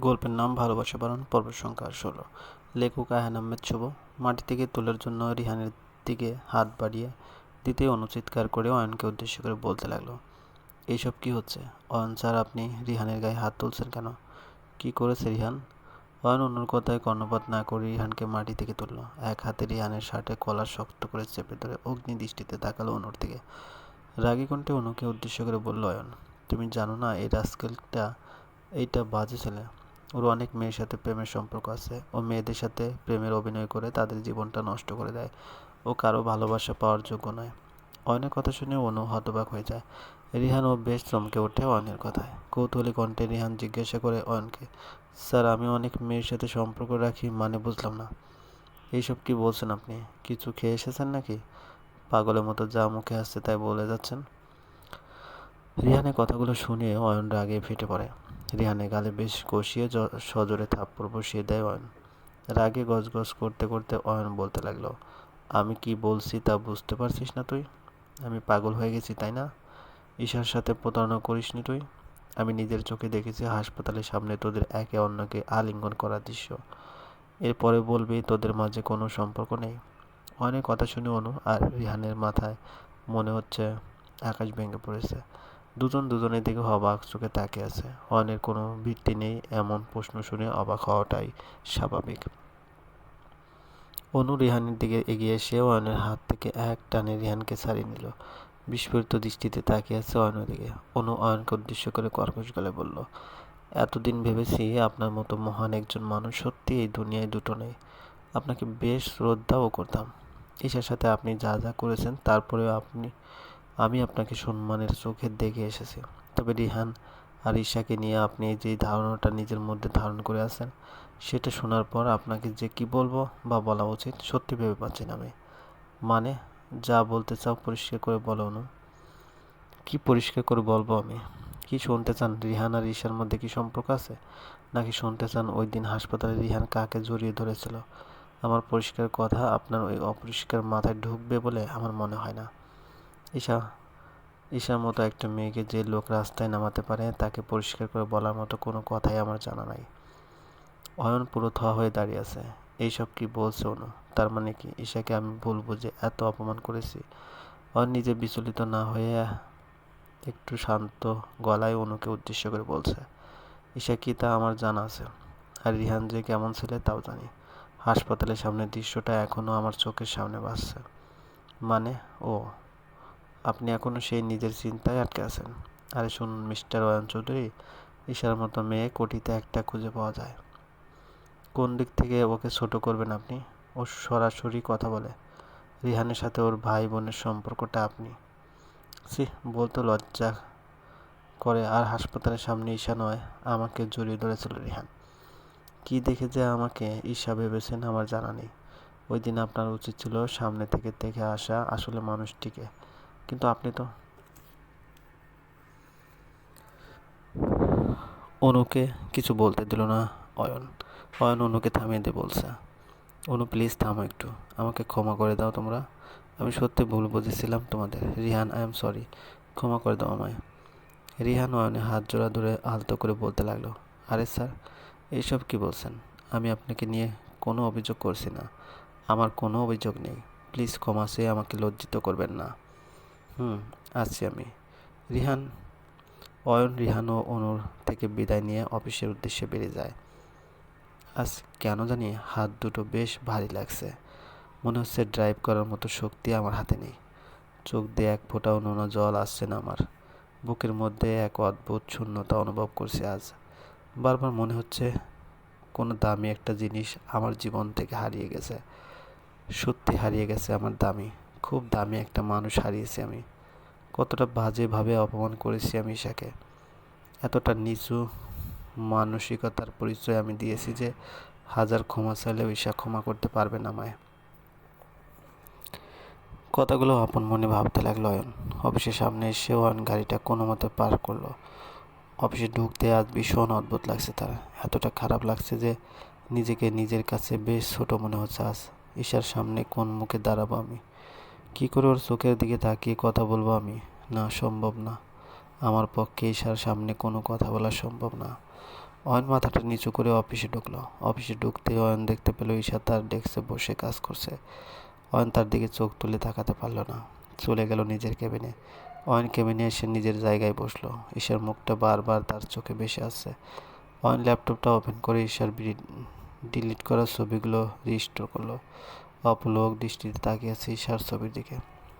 গল্পের নাম ভালোবাসা বারণ পর্ব সংখ্যা ষোলো। লেখক আহান আহমেদ শুভ। মাটি থেকে তোলার জন্য রিহানের দিকে হাত বাড়িয়ে দিতে অনুচিৎকার করে অয়নকে উদ্দেশ্য করে বলতে লাগল এইসব কি হচ্ছে? অয়ন স্যার, আপনি রিহানের গায়ে হাত তুলছেন কেন? কি করেছে রিহান? অয়ন অন্যর কথায় কর্ণপাত না করে রিহানকে মাটি থেকে তুললো। এক হাতে রিহানের শার্টে কলার শক্ত করে চেপে ধরে অগ্নি দৃষ্টিতে তাকালো অনুর দিকে। রাগী কণ্ঠে অনুকে উদ্দেশ্য করে বলল, অয়ন, তুমি জানো না এই রাস্কেলটা, এইটা বাজে ছেলে। ওর অনেক মেয়ের সাথে প্রেমের সম্পর্ক আছে। ও মেয়েদের সাথে প্রেমের অভিনয় করে তাদের জীবনটা নষ্ট করে দেয়। ও কারও ভালোবাসা পাওয়ার যোগ্য নয়। অয়নের কথা শুনে অনু হতবাক হয়ে যায়। রিহান ও বেশ চমকে ওঠে অয়নের কথায়। কৌতূহলী কণ্ঠে রিহান জিজ্ঞাসা করে অয়নকে, স্যার, আমি অনেক মেয়ের সাথে সম্পর্ক রাখি মানে বুঝলাম না। এইসব কি বলছেন আপনি? কিছু খেয়ে এসেছেন নাকি? পাগলের মতো যা মুখে আসছে তাই বলে যাচ্ছেন? রিহানের কথাগুলো শুনে অয়ন রাগে ফেটে পড়ে। রিহানের গালে বেশ কষিয়ে সজোরে থাপ্পড় বসিয়ে দেয় অয়ন। রাগে গজগজ করতে করতে অয়ন বলতে লাগল, আমি কি বলছি তা বুঝতে পারছিস না তুই? আমি পাগল হয়ে গেছি, তাই না? ঈশার সাথে প্রতারণা করিসনি তুই? আমি নিজের চোখে দেখেছি হাসপাতালের সামনে তোদের একে অন্যকে আলিঙ্গন করার দৃশ্য। এরপরে বলবি তোদের মাঝে কোনো সম্পর্ক নেই? অনেক কথা শুনে অনু আর রিহানের মাথায় মনে হচ্ছে আকাশ ভেঙে পড়েছে। দুজন দুজনের দিকে অবাক চোখে তাকিয়ে আছে। অয়নের কোনো ভিত্তি নেই এমন প্রশ্ন শুনে অবাক হওয়াটাই স্বাভাবিক। অনু রিহানের দিকে এগিয়ে এসে অয়নের হাত থেকে এক টানে রিহানকে ছাড়িয়ে নিল। বিস্ফোরিত দৃষ্টিতে তাকিয়ে আছে অয়নের দিকে। অনু অয়নকে উদ্দেশ্য করে কর্কশ গলে বলল, এতদিন ভেবেছি আপনার মতো মহান একজন মানুষ সত্যি এই দুনিয়ায় দুটো নেই। আপনাকে বেশ শ্রদ্ধাও করতাম। ঈশার সাথে আপনি যা যা করেছেন, তারপরেও আপনি আমি আপনাকে সম্মানের চোখে দেখে এসেছি। তবে রিহান আর ঈশাকে নিয়ে আপনি যে ধারণাটা নিজের মধ্যে ধারণ করে আছেন, সেটা শোনার পর আপনাকে যে কি বলব বা বলা উচিত সত্যি ভেবে পাচ্ছি না আমি। মানে যা বলতে চাও পরিষ্কার করে বলো না কি পরিষ্কার করে বলব আমি? কি শুনতে চান রিহান আর ঈশার মধ্যে কি সম্পর্ক আছে? নাকি শুনতে চান ওই দিন হাসপাতালে রিহান কাকে জড়িয়ে ধরেছিল? আমার পরিষ্কার কথা আপনার ওই অপরিষ্কার মাথায় ঢুকবে বলে আমার মনে হয় না। ঈশা, ঈশার মতো একটা মেয়েকে যে লোক রাস্তায় নামাতে পারে, তাকে পরিষ্কার করে বলার মতো কোনো কথাই আমার জানা নাই। অয়ন পুরো থা হয়ে দাঁড়িয়ে আছে। এইসব কি বলছে অনু? তার মানে কি? ঈশাকে আমি ভুল বুঝে এত অপমান করেছি। অয়ন নিজে বিচলিত না হয়ে একটু শান্ত গলায় অনুকে উদ্দেশ্য করে বলছে, ঈশা, কি তা আমার জানা আছে? আর রিহান যে কেমন ছেলে তাও জানি। হাসপাতালের সামনের দৃশ্যটা এখনও আমার চোখের সামনে বাসছে মানে? ও আপনি এখনও সেই নিজের চিন্তায় আটকে আছেন। আরে শুনুন, মিস্টার অয়ন চৌধুরী, ঈশার মতো মেয়ে কোটিতে একটা খুঁজে পাওয়া যায়। কোন দিক থেকে ওকে ছোট করবেন আপনি? ও সরাসরি কথা বলে। রিহানের সাথে ওর ভাই বোনের সম্পর্কটা আপনি। সি বলতে লজ্জা করে, আর হাসপাতালের সামনে ঈশা নয়, আমাকে জড়িয়ে ধরেছিল রিহান। কি দেখে যে আমাকে ঈশা ভেবেছেন আমার জানা নেই। ওই দিন আপনার উচিত ছিল সামনে থেকে দেখে আসা আসলে মানুষটিকে। কিন্তু আপনি তো। অনুকে কিছু বলতে দিল না, অয়ন। অয়ন অনুকে থামিয়ে দিয়ে বলছে, অনু প্লিজ থামো একটু, আমাকে ক্ষমা করে দাও তোমরা। আমি সত্যি ভুল বুঝেছিলাম তোমাদের। রিহান আই এম সরি ক্ষমা করে দাও আমায়। রিহান অয়নে হাত জোড়া ধরে আলতো করে বলতে লাগল, আরে স্যার, এইসব কি বলছেন? আমি আপনাকে নিয়ে কোনো অভিযোগ করছি না। আমার কোনো অভিযোগ নেই। প্লিজ ক্ষমা চেয়ে আমাকে লজ্জিত করবেন না। হুম। আছি আমি। রিহান, অয়ন, রিহান ও অনুর থেকে বিদায় নিয়ে অফিসের উদ্দেশ্যে বেরিয়ে যায়। আজ কেন জানি হাত দুটো বেশ ভারী লাগছে। মনে হচ্ছে ড্রাইভ করার মতো শক্তি আমার হাতে নেই। চোখ দিয়ে এক ফোঁটাও নোনা জল আসছে না আমার। বুকের মধ্যে এক অদ্ভুত শূন্যতা অনুভব করছে আজ। বারবার মনে হচ্ছে কোনো দামি একটা জিনিস আমার জীবন থেকে হারিয়ে গেছে। সত্যি হারিয়ে গেছে আমার দামি। খুব দামি একটা মানুষ হারিয়েছি আমি। কতটা বাজেভাবে অপমান করেছি আমি ঈশাকে। এতটা নিচু মানসিকতার পরিচয় আমি দিয়েছি যে হাজার ক্ষমা চাইলেও ঈশা ক্ষমা করতে পারবে না আমায় কথাগুলো আপন মনে ভাবতে লাগল অয়ন। অফিসের সামনে এসে অয়ন গাড়িটা কোনো মতে পার করল। অফিসে ঢুকতে আজ ভীষণ অদ্ভুত লাগছে তার। এতটা খারাপ লাগছে যে নিজেকে নিজের কাছে বেশ ছোট মনে হচ্ছে আজ। ঈশার সামনে কোন মুখে দাঁড়াবো আমি? কি করে ওর চোখের দিকে তাকিয়ে কথা বলব আমি? না, সম্ভব না। আমার পক্ষে ঈশার সামনে কোনো কথা বলা সম্ভব না। অয়ন মাথাটা নিচু করে অফিসে ঢুকলো। অফিসে ঢুকতে অয়ন দেখতে পেল ঈশা তার ডেস্কে বসে কাজ করছে। অয়ন তার দিকে চোখ তুলে তাকাতে পারল না। চলে গেল নিজের কেবিনে। অয়ন কেবিনে এসে নিজের জায়গায় বসল। ঈশার মুখটা বারবার তার চোখে ভেসে আসছে। অয়ন ল্যাপটপটা ওপেন করে ঈশার ডিলিট করা ছবিগুলো রিস্টোর করল। অপলোক দৃষ্টিতে তাকিয়ে ঈশার ছবির দিকে।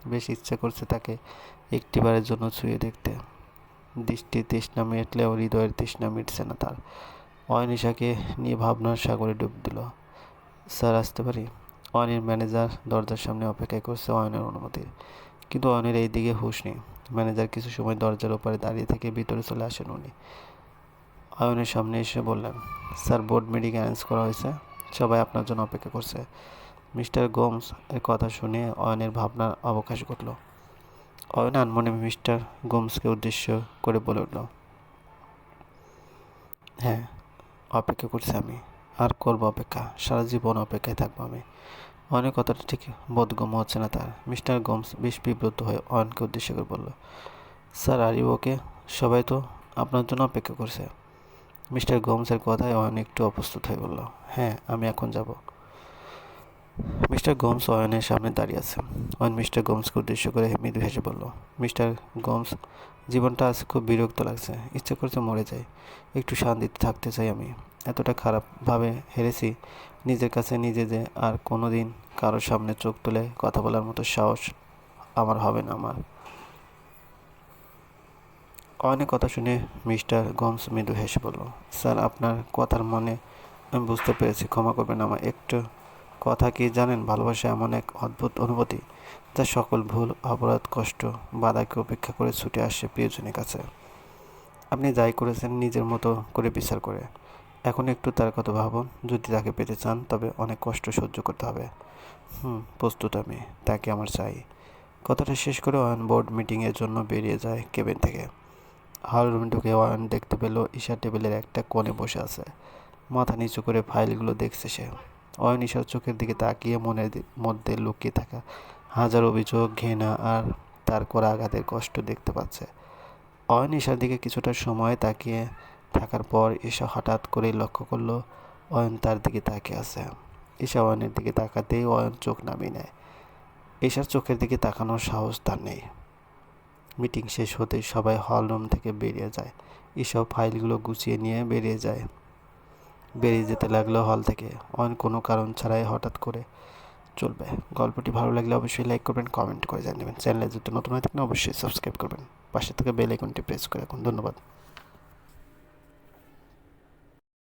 বেশ ইচ্ছা করছে তাকে একটিবারের জন্য ছুঁয়ে দেখতে। দৃষ্টি তৃষ্ণা মেটলেও হৃদয়ের তৃষ্ণা মিটছে না তার। অয়নিশাকে নিয়ে ভাবনার সাগরে ডুব দিল। স্যার, আসতে পারি? অয়নের ম্যানেজার দরজার সামনে অপেক্ষা করছে অয়নের অনুমতির কিন্তু অয়নের এই দিকে হুঁশ নেই। ম্যানেজার কিছু সময় দরজার ওপারে দাঁড়িয়ে থেকে ভিতরে চলে আসেন উনি। অয়নের সামনে এসে বললেন, স্যার, বোর্ড মিটিং অ্যারেঞ্জ করা হয়েছে। সবাই আপনার জন্য অপেক্ষা করছে। মিস্টার গোমস এর কথা শুনে অয়নের ভাবনার অবকাশ ঘটল। অয়ন আনমনে মিস্টার গোমসকে উদ্দেশ্য করে বলে উঠল হ্যাঁ অপেক্ষা করছি আমি। আর করব অপেক্ষা। সারা জীবন অপেক্ষায় থাকব আমি। অয়নের কথাটা ঠিক বোধগম্য হচ্ছে না তার। মিস্টার গোমস বেশ বিব্রত হয়ে অয়নকে উদ্দেশ্য করে বলল, স্যার, আর ওকে সবাই তো আপনার জন্য অপেক্ষা করছে। মিস্টার গোমসের কথায় অয়ন একটু অপ্রস্তুত হয়ে বলল হ্যাঁ আমি এখন যাব। মিস্টার গোমস অয়নের সামনে দাঁড়িয়ে আছে। অয়ন মিস্টার গোমসকে উদ্দেশ্য করে মৃদু হেসে বলল, মিস্টার গোমস, জীবনটা আজ খুব বিরক্ত লাগছে। ইচ্ছে করছে মরে যাই। একটু শান্তিতে থাকতে চাই আমি। এতটা খারাপভাবে হেরেছি, নিজের কাছে নিজে যে আর কোনো দিন কারোর সামনে চোখ তুলে কথা বলার মতো সাহস আমার হবে না আমার। অনেক কথা শুনে মিস্টার গমস মৃদু হেসে বলল, স্যার, আপনার কথার মনে আমি বুঝতে পেরেছি। ক্ষমা করবেন আমার একটু। কথা কি জানেন? ভালোবাসা এমন এক অদ্ভুত অনুভূতি যা সকল ভুল, অপরাধ, কষ্ট, বাধাকে উপেক্ষা করে ছুটে আসে প্রিয়জনের কাছে। আপনি যাই করেছেন, নিজের মতো করে বিচার করে। এখন একটু তার কথা ভাবুন। যদি তাকে পেতে চান, তবে অনেক কষ্ট সহ্য করতে হবে। হুম, প্রস্তুত আমি। তাকে আমার চাই। কথাটা শেষ করে অয়ন বোর্ড মিটিংয়ের জন্য বেরিয়ে যায় কেবিন থেকে। হল রুম ঢুকে অয়ন দেখতে পেল ঈশা টেবিলের একটা কোণে বসে আছে। মাথা নিচু করে ফাইলগুলো দেখছে সে। অয়ন ঈশার চোখের দিকে তাকিয়ে মনের মধ্যে লুকিয়ে থাকা হাজার অভিযোগ, ঘৃণা আর তার করা আঘাতের কষ্ট দেখতে পাচ্ছে। অয়ন ঈশার দিকে কিছুটা সময় তাকিয়ে থাকার পর ঈশা হঠাৎ করেই লক্ষ্য করল অয়ন তার দিকে তাকিয়ে আছে। ঈশা অয়নের দিকে তাকাতেই অয়ন চোখ নামিয়ে নেয়। ঈশার চোখের দিকে তাকানোর সাহস তার নেই। মিটিং শেষ হতেই সবাই হল রুম থেকে বেরিয়ে যায়। এসব ফাইলগুলো গুছিয়ে নিয়ে বেরিয়ে যায়। বেরিয়ে যেতে লাগল হল থেকে। অন কোনো কারণ ছাড়াই হঠাৎ করে চলবে। গল্পটি ভালো লাগলে অবশ্যই লাইক করবেন কমেন্ট করে জানিয়ে দেবেন। চ্যানেলে যদি নতুন হয়ে থাকেন, অবশ্যই সাবস্ক্রাইব করবেন। পাশে থেকে বেল আইকনটি প্রেস করে রাখুন। ধন্যবাদ।